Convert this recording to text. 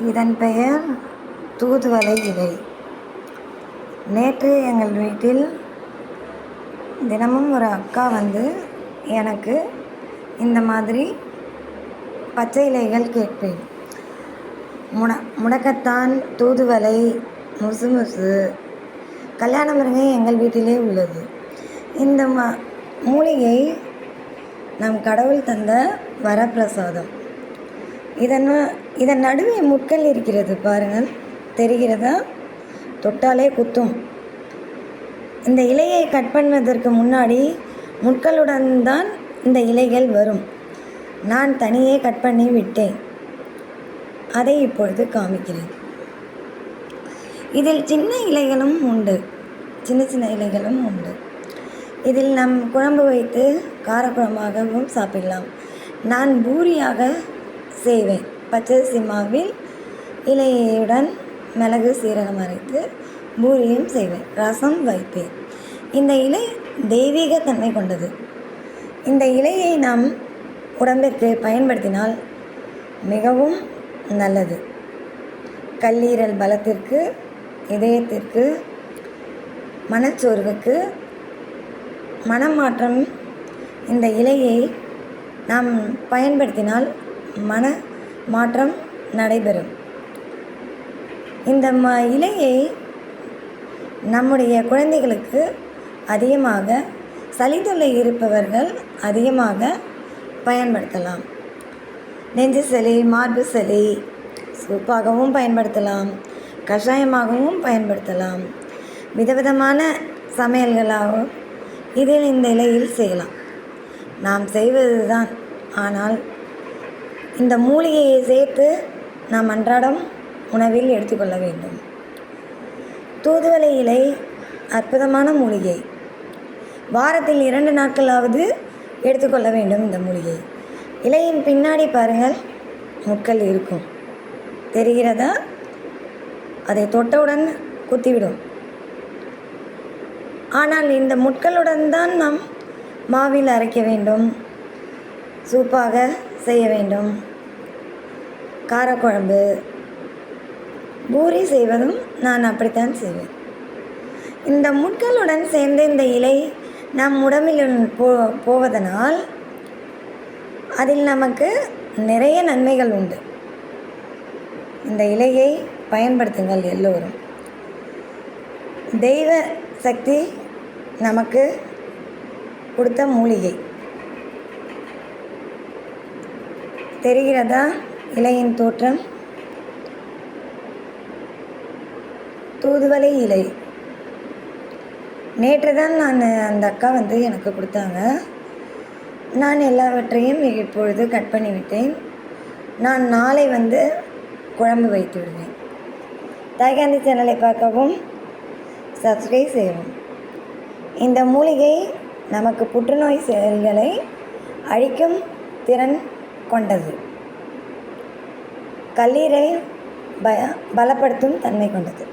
இதன் பெயர் தூதுவளை இலை. நேற்று எங்கள் வீட்டில் தினமும் ஒரு அக்கா வந்து எனக்கு இந்த மாதிரி பச்சை இலைகள் கேட்பேன். முட முடக்கத்தான் தூதுவளை முசு கல்யாண முருங்கை எங்கள் வீட்டிலே உள்ளது. இந்த ம மூலிகை நம் கடவுள் தந்த வரப்பிரசாதம். இதன் இதன் நடுவே முட்கள் இருக்கிறது பாருங்கள் தெரிகிறதா? தொட்டாலே குத்தும். இந்த இலையை கட் பண்ணுவதற்கு முன்னாடி முட்களுடன் தான் இந்த இலைகள் வரும். நான் தனியே கட் பண்ணி விட்டேன். அதை இப்பொழுது காமிக்கிறேன். இதில் சின்ன இலைகளும் உண்டு. சின்ன சின்ன இலைகளும் உண்டு. இதில் நம் குழம்பு வைத்து காரக்குழம்பாகவும் சாப்பிடலாம். நான் பூரியாக செய்வேன் பச்சரிசி மாவில் இலையுடன் மிளகு சீரகம் அரைத்து பூரியும் செய்வேன். ரசம் வைப்பேன். இந்த இலை தெய்வீக தன்மை கொண்டது. இந்த இலையை நாம் உடம்பிற்கு பயன்படுத்தினால் மிகவும் நல்லது. கல்லீரல் பலத்திற்கு இதயத்திற்கு மனச்சோர்வுக்கு மனமாற்றம் இந்த இலையை நாம் பயன்படுத்தினால் மன மாற்றம் நடைபெறும். இந்த ம இலையை நம்முடைய குழந்தைகளுக்கு அதிகமாக சளித்தொல்லை இருப்பவர்கள் அதிகமாக பயன்படுத்தலாம். நெஞ்சு சளி மார்பு சளி சூப்பாகவும் பயன்படுத்தலாம். கஷாயமாகவும் பயன்படுத்தலாம். விதவிதமான சமையல்களாகவும் இதில் இந்த இலையில் செய்யலாம். நாம் செய்வது தான் ஆனால் இந்த மூலிகையை சேர்த்து நாம் அன்றாடம் உணவில் எடுத்துக்கொள்ள வேண்டும். தூதுவளை இலை அற்புதமான மூலிகை. வாரத்தில் இரண்டு நாட்களாவது எடுத்துக்கொள்ள வேண்டும் இந்த மூலிகை. இலையின் பின்னாடி பாருங்கள் முட்கள் இருக்கும். தெரிகிறதா? அதை தொட்டவுடன் குத்திவிடும். ஆனால் இந்த முட்களுடன் தான் நாம் மாவில் அரைக்க வேண்டும். சூப்பாக செய்ய வேண்டும். காரக்குழம்பு. பூரி செய்வதும் நான் அப்படித்தான் செய்வேன். இந்த முட்களுடன் சேர்ந்து இந்த இலை நம் உடம்பில் போ போவதனால் அதில் நமக்கு நிறைய நன்மைகள் உண்டு. இந்த இலையை பயன்படுத்துங்கள் எல்லோரும். தெய்வ சக்தி நமக்கு கொடுத்த மூலிகை. தெரிகிறதா? இலையின் தோற்றம். தூதுவளை இலை. நேற்று தான் நான் அந்த அக்கா வந்து எனக்கு கொடுத்தாங்க. நான் எல்லாவற்றையும் இப்பொழுது கட் பண்ணிவிட்டேன். நான் நாளை வந்து குழம்பு வைத்து விடுவேன். தாய்காந்தி சேனலை பார்க்கவும் சப்ஸ்கிரைப் செய்யவும். இந்த மூலிகை நமக்கு புற்றுநோய் செல்களை அழிக்கும் திறன் கொண்டது. கல்லீரை ப பலப்படுத்தும் தன்மை கொண்டது.